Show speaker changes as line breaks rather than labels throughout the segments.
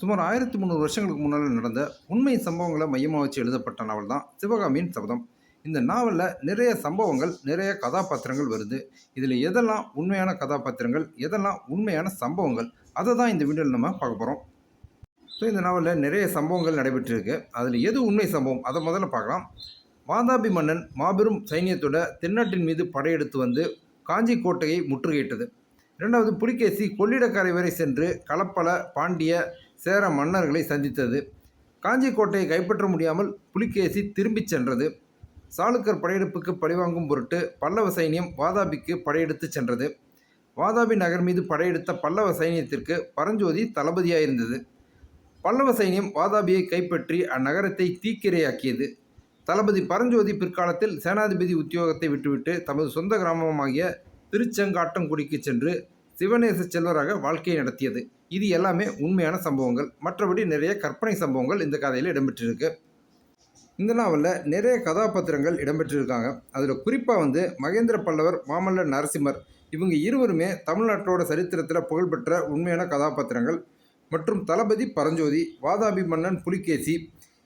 சுமார் ஆயிரத்தி முந்நூறு வருஷங்களுக்கு முன்னால் நடந்த உண்மை சம்பவங்களை மையமாக வச்சு எழுதப்பட்ட நாவல் தான் சிவகாமியின் சபதம். இந்த நாவலில் நிறைய சம்பவங்கள் நிறைய கதாபாத்திரங்கள் வருது. இதில் எதெல்லாம் உண்மையான கதாபாத்திரங்கள் எதெல்லாம் உண்மையான சம்பவங்கள் அதை தான் இந்த வீடியோவில் நம்ம பார்க்க போகிறோம் ஸோ இந்த நாவலில் நிறைய சம்பவங்கள் நடைபெற்றிருக்கு. அதில் எது உண்மை சம்பவம்? அதை முதல்ல பார்க்கலாம். வாதாபி மன்னன் மாபெரும் சைனியத்தோட தென்னாட்டின் மீது படையெடுத்து வந்து காஞ்சி கோட்டையை முற்றுகையிட்டது. இரண்டாவது புலிகேசி கொள்ளிடக்கரை வரை சென்று களப்பல பாண்டிய சேர மன்னர்களை சந்தித்தது. காஞ்சி கோட்டையை கைப்பற்ற முடியாமல் புலிகேசி திரும்பிச் சென்றது. சாளுக்கர் படையெடுப்புக்கு பழிவாங்கும் பொருட்டு பல்லவ சைனியம் வாதாபிக்கு படையெடுத்து சென்றது. வாதாபி நகர் மீது படையெடுத்த பல்லவ சைனியத்திற்கு பரஞ்சோதி தளபதியாயிருந்தது. பல்லவ சைனியம் வாதாபியை கைப்பற்றி அந்நகரத்தை தீக்கிரையாக்கியது. தளபதி பரஞ்சோதி பிற்காலத்தில் சேனாதிபதி உத்தியோகத்தை விட்டுவிட்டு தமது சொந்த கிராமமாகிய திருச்செங்காட்டங்குடிக்கு சென்று சிவநேச செல்வராக வாழ்க்கையை நடத்தியது. இது எல்லாமே உண்மையான சம்பவங்கள். மற்றபடி நிறைய கற்பனை சம்பவங்கள் இந்த கதையில் இடம்பெற்றிருக்கு. இந்த நாவலில் நிறைய கதாபாத்திரங்கள் இடம்பெற்றிருக்காங்க. அதில் குறிப்பாக வந்து மகேந்திர பல்லவர் மாமல்லர் நரசிம்மர் இவங்க இருவருமே தமிழ்நாட்டோட சரித்திரத்தில் புகழ்பெற்ற உண்மையான கதாபாத்திரங்கள். மற்றும் தளபதி பரஞ்சோதி வாதாபி மன்னன் புலிகேசி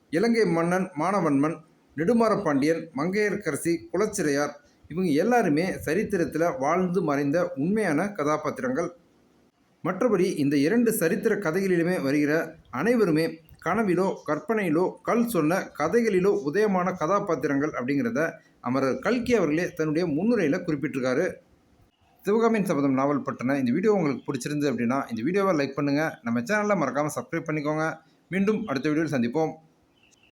இலங்கை மன்னன் மானவன்மன் நெடுமாறப்பாண்டியன் பாண்டியன் குலச்சிறையார் இவங்க எல்லாருமே சரித்திரத்தில் வாழ்ந்து மறைந்த உண்மையான கதாபாத்திரங்கள். மற்றபடி இந்த இரண்டு சரித்திர கதைகளிலுமே வருகிற அனைவருமே கனவிலோ கற்பனையிலோ கல் சொன்ன கதைகளிலோ உதயமான கதாபாத்திரங்கள் அப்படிங்கிறத அமரர் கல்கி அவர்களே தன்னுடைய முன்னுரையில் குறிப்பிட்டிருக்காரு. சிவகாமியின் சபதம் நாவல் பற்றின இந்த வீடியோ உங்களுக்கு பிடிச்சிருந்து அப்படின்னா இந்த வீடியோவை லைக் பண்ணுங்கள் நம்ம சேனலில் மறக்காமல் சப்ஸ்கிரைப் பண்ணிக்கோங்க. மீண்டும் அடுத்த வீடியோவில் சந்திப்போம்.